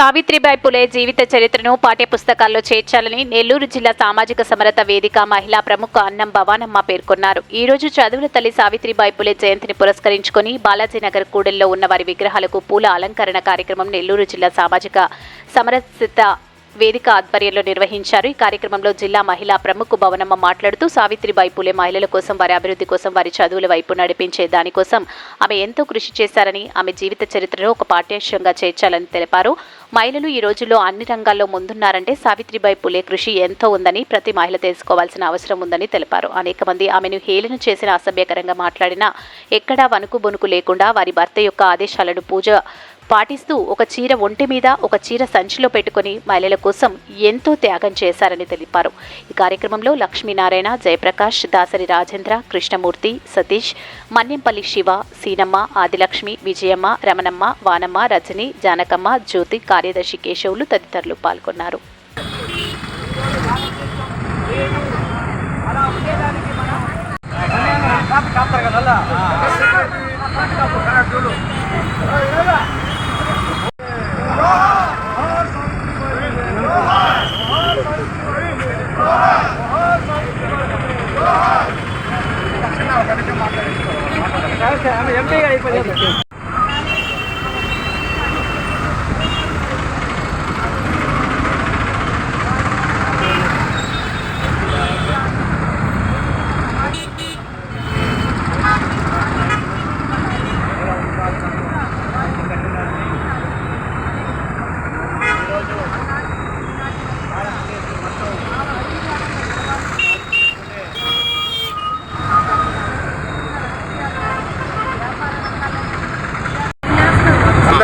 సావిత్రిబాయి పులే జీవిత చరిత్రను పాఠ్యపుస్తకాల్లో చేర్చాలని నెల్లూరు జిల్లా సామాజిక సమరత వేదిక మహిళా ప్రముఖ అన్నం భవానమ్మ పేర్కొన్నారు. ఈ రోజు చదువుల తల్లి సావిత్రిబాయి పులే జయంతిని పురస్కరించుకొని బాలాజీనగర్ కూడల్లో ఉన్న వారి విగ్రహాలకు పూల అలంకరణ కార్యక్రమం నెల్లూరు జిల్లా సామాజిక సమరసిత వేదిక ఆధ్వర్యంలో నిర్వహించారు. ఈ కార్యక్రమంలో జిల్లా మహిళా ప్రముఖ భవనమ్మ మాట్లాడుతూ సావిత్రిబాయి పూలే మహిళల కోసం వారి అభివృద్ధి కోసం వారి చదువుల వైపు నడిపించే దానికోసం ఆమె ఎంతో కృషి చేశారని ఆమె జీవిత చరిత్రను ఒక పాఠ్యాంశంగా చేర్చాలని తెలిపారు. మహిళలు ఈ రోజుల్లో అన్ని రంగాల్లో ముందున్నారంటే సావిత్రిబాయి పులే కృషి ఎంతో ఉందని ప్రతి మహిళ తెలుసుకోవాల్సిన అవసరం ఉందని తెలిపారు. అనేక మంది ఆమెను హేళన చేసిన అసభ్యకరంగా మాట్లాడినా ఎక్కడా వణుకు బొనుకు లేకుండా వారి భర్త యొక్క ఆదేశాలను పూజ పాటిస్తూ ఒక చీర ఒంటి మీద ఒక చీర సంచిలో పెట్టుకుని మహిళల కోసం ఎంతో త్యాగం చేశారని తెలిపారు. ఈ కార్యక్రమంలో లక్ష్మీనారాయణ జయప్రకాష్ దాసరి రాజేంద్ర కృష్ణమూర్తి సతీష్ మన్యంపల్లి శివ సీనమ్మ ఆదిలక్ష్మి విజయమ్మ రమణమ్మ వానమ్మ రజని జానకమ్మ జ్యోతి కార్యదర్శి కేశవులు తదితరులు పాల్గొన్నారు ఎంపీగా అయిపోయింది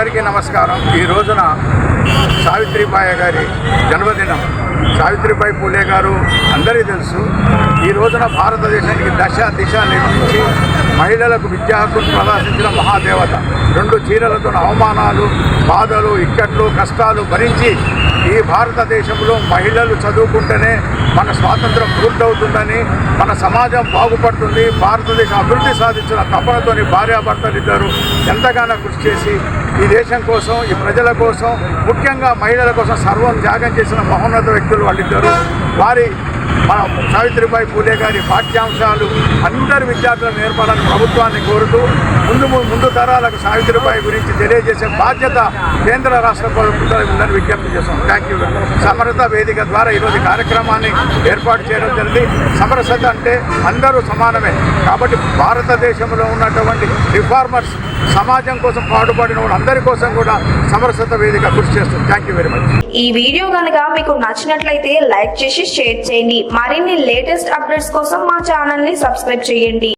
అందరికీ నమస్కారం. ఈ రోజున సావిత్రిబాయి గారి జన్మదినం. సావిత్రిబాయి పూలే గారు అందరికీ తెలుసు. ఈ రోజున భారతదేశానికి దశ దిశ నిర్మించి మహిళలకు విద్యా హక్కును ప్రదర్శించిన మహాదేవత. రెండు చీరలతో అవమానాలు బాధలు ఇక్కట్లు కష్టాలు భరించి ఈ భారతదేశంలో మహిళలు చదువుకుంటేనే మన స్వాతంత్రం పూర్తవుతుందని మన సమాజం బాగుపడుతుంది భారతదేశం అభివృద్ధి సాధించిన తపనతోని భార్యాభర్తలు ఇద్దరు ఎంతగానో కృషి చేసి ఈ దేశం కోసం ఈ ప్రజల కోసం ముఖ్యంగా మహిళల కోసం సర్వం త్యాగం చేసిన మహోన్నత వ్యక్తులు వాళ్ళిద్దరు. వారి మన సావిత్రిబాయి పూలే గారి పాఠ్యాంశాలు అందరి విద్యార్థులకు నేర్పాలని ప్రభుత్వాన్ని కోరుతూ ముందు ముందు తరాలకు సావిత్రిబాయి గురించి తెలియజేసే బాధ్యత కేంద్ర రాష్ట్ర ప్రభుత్వాలు ఉందని విజ్ఞప్తి చేస్తాం థ్యాంక్ యూ సమరత వేదిక ద్వారా ఈరోజు కార్యక్రమాన్ని ఏర్పాటు చేయడం జరిగింది. సమరసత అంటే అందరూ సమానమే. కాబట్టి భారతదేశంలో ఉన్నటువంటి రిఫార్మర్స్ సమాజం కోసం పాటుపడిన వాళ్ళందరి కోసం కూడా సమరసత వేదిక కృషి చేస్తుంది. థ్యాంక్ యూ వెరీ మచ్ ఈ వీడియో కనుక మీకు నచ్చినట్లయితే లైక్ చేసి షేర్ చేయండి. మరిన్ని లేటెస్ట్ అప్డేట్స్ కోసం మా ఛానల్ని సబ్స్క్రైబ్ చేయండి.